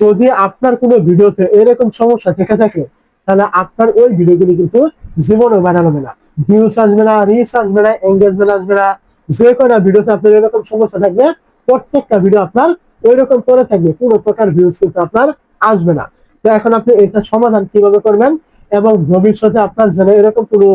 যদি আপনার কোনো ভিডিওতে এরকম সমস্যা থেকে থাকে, তাহলে আপনার ওই ভিডিওগুলি কিন্তু জীবনে বানানো হবে না। ভিউস আসবে না রিচ আসবে না এঙ্গেজমেন্ট আসবে না, যে কোনো ভিডিওতে আপনার এরকম সমস্যা থাকবে, প্রত্যেকটা ভিডিও আপনার ওই রকম করে থাকবে কোনো প্রকার ভিউজ কিন্তু আপনার আসবে না। তো এখন আপনি এটা সমাধান কীভাবে করবেন এবং ভবিষ্যতে আপনার যেন এরকম কোনো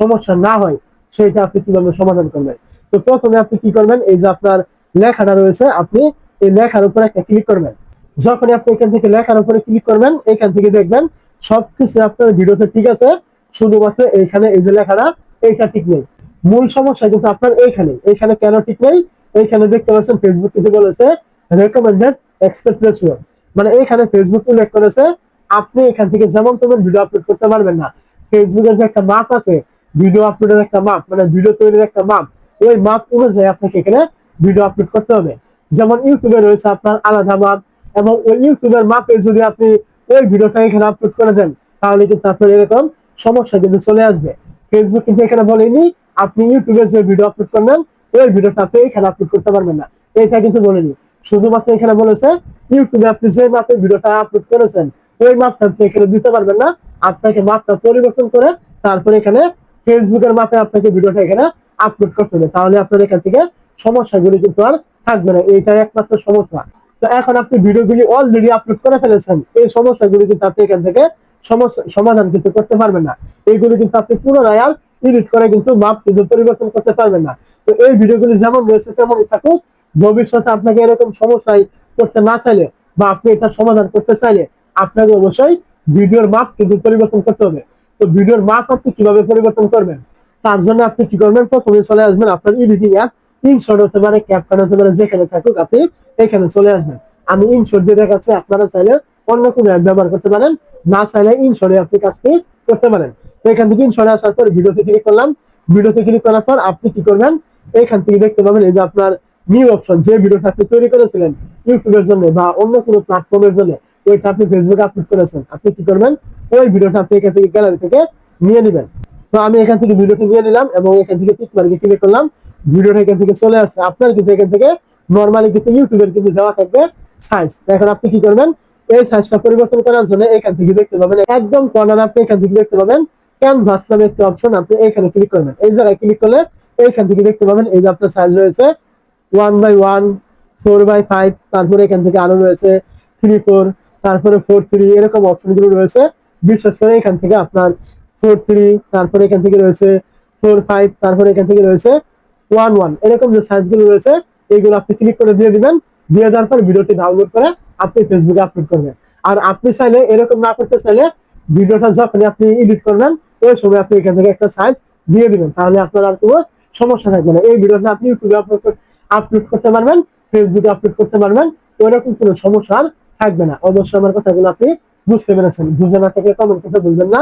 সমস্যা না হয়, সেটা আপনি কীভাবে সমাধান করবেন? তো প্রথমে আপনি কি করবেন, এই যে আপনার লেখাটা রয়েছে, আপনি এই লেখার উপরে একটা ক্লিক করবেন। যখন আপনি এখান থেকে লেখার উপরে ক্লিক করবেন, এখান থেকে দেখবেন সবকিছু আপনার ভিডিওতে ঠিক আছে, শুধুমাত্র এইখানে এই যে লেখাটা, এইটা ঠিক নেই। মূল সমস্যা কিন্তু আপনার এইখানে এইখানে কেন ঠিক নেই? এইখানে দেখতে পাচ্ছেন ফেসবুক কিন্তু বলেছে রেকমেন্ডেড এক্সপেক্ট রেশিও মানে এইখানে ফেসবুক উল্লেখ করেছে, আপনি এখান থেকে যেমন তেমন ভিডিও আপলোড করতে পারবেন না। ফেসবুকের যে একটা মাপ আছে ভিডিও আপলোডের একটা মাপ মানে ভিডিও তৈরির একটা মাপ ওই মাপ অনুযায়ী আপনাকে এখানে ভিডিও আপলোড করতে হবে। যেমন ইউটিউবে রয়েছে আপনার আলাদা মাপ এবং ওই ইউটিউবের মাপে যদি আপনি ওই ভিডিওটা এখানে আপলোড করে দেন, তাহলে কিন্তু আপনার এরকম সমস্যা কিন্তু চলে আসবে। ফেসবুক কিন্তু এখানে বলেনি, আপনি ইউটিউবে যে ভিডিও আপলোড করবেন, ওই ভিডিওটা আপনি এখানে আপলোড করতে পারবেন না। এটা কিন্তু বলেনি। শুধুমাত্র এখানে বলেছে, ইউটিউবে আপনি যে মাপে ভিডিওটা আপলোড করেছেন, ওই মাপটা আপনি এখানে দিতে পারবেন না। আপনাকে মাপটা পরিবর্তন করে তারপরে এখানে ফেসবুকের মাপে আপনাকে ভিডিওটা এখানে আপলোড করতে হবে। তাহলে আপনার এখান থেকে সমস্যাগুলি কিন্তু আর থাকবে না। এইটাই একমাত্র সমস্যা। তো এখন আপনি ভিডিওগুলি অলরেডি আপলোড করে ফেলেছেন। এই সমস্যাগুলি কিন্তু আপনি এখান থেকে সমাধান কিন্তু করতে পারবেন না। এইগুলি কিন্তু আপনি পুনরায় আর এডিট করে কিন্তু মাপ কিন্তু পরিবর্তন করতে পারবেন না। তো এই ভিডিওগুলি যেমন রয়েছে, তেমনই থাকুক। ভবিষ্যতে আপনাকে এরকম সমস্যায় করতে না চাইলে বা আপনি এটা সমাধান করতে চাইলে আপনাকে অবশ্যই ভিডিওর মাপ কিন্তু পরিবর্তন করতে হবে। তো ভিডিওর মাপ আপনি কীভাবে পরিবর্তন করবেন? তার জন্য আপনি কি করবেন? প্রথমে চলে আসবেন আপনার এডিটিং অ্যাপ ইনশর্ট হতে পারে ক্যাপকাট হতে পারে, যেখানে থাকুক আপনি এখানে চলে আসবেন। আমি ইনশর্ট দিয়ে দেখাচ্ছি, আপনারা চাইলে অন্য কোনো অ্যাপ ব্যবহার করতে পারেন, না চাইলে ইনশর্টে আপনি কাজটি করতে পারেন। তো এখান থেকে ইনশর্টে আসার পর ভিডিওতে ক্লিক করলাম। ভিডিওতে ক্লিক করার পর আপনি কি করবেন? এখান থেকে দেখতে পাবেন এই যে আপনার নিউ অপশন যে ভিডিওটা আপনি তৈরি করেছিলেন ইউটিউবের জন্য বা অন্য কোনো প্ল্যাটফর্মের জন্য ওইটা আপনি ফেসবুকে আপলোড করেছেন। আপনি কি করবেন? ওই ভিডিওটা আপনি এখান থেকে গ্যালারি থেকে নিয়ে নেবেন। তো আমি এখান থেকে ভিডিওটি নিয়ে নিলাম এবং এখান থেকে টিক মার্কে ক্লিক করলাম। ভিডিওটা এখান থেকে চলে আসছে। আপনার কিন্তু এখান থেকে নর্মালি কিন্তু ইউটিউবের কিন্তু দেওয়া থাকবে সাইজ এখন আপনি কি করবেন? এই সাইজটা পরিবর্তন করার জন্য এখান থেকে দেখতে পাবেন, একদম কর্নার আপনি এখান থেকে দেখতে পাবেন ক্যানভাস নামে একটি অপশন আপনি এখানে ক্লিক করবেন। এই জায়গায় ক্লিক করলে এইখান থেকে দেখতে পাবেন এই যে আপনার সাইজ রয়েছে one by one four by five তারপরে এখান থেকে আরও রয়েছে থ্রি ফোর তারপরে ফোর থ্রি এরকম অপশনগুলো রয়েছে। বিশেষ করে এখান থেকে আপনার ফোর থ্রি তারপরে এখান থেকে রয়েছে ফোর ফাইভ তারপরে এখান থেকে রয়েছে ওয়ান ওয়ান। এরকম যে সাইজগুলো রয়েছে, এইগুলো আপনি ক্লিক করে দিয়ে দিবেন। দিয়ে দেওয়ার পর ভিডিওটি ডাউনলোড করে আপনি ফেসবুকে আপলোড করবেন। আর আপনি চাইলে এরকম না করতে চাইলে ভিডিওটা যখন আপনি এডিট করবেন, ওই সময় আপনি এখান থেকে একটা সাইজ দিয়ে দিবেন। তাহলে আপনার আর কোনো সমস্যা থাকবে না। এই ভিডিওটা আপনি ইউটিউবে আপলোড আপলোড করতে পারবেন ফেসবুকে আপলোড করতে পারবেন, ওইরকম কোনো সমস্যা থাকবে না। অবশ্যই আমার কথাগুলো আপনি বুঝতে পেরেছেন। বুঝে না থেকে কমেন্ট করতে ভুলবেন না।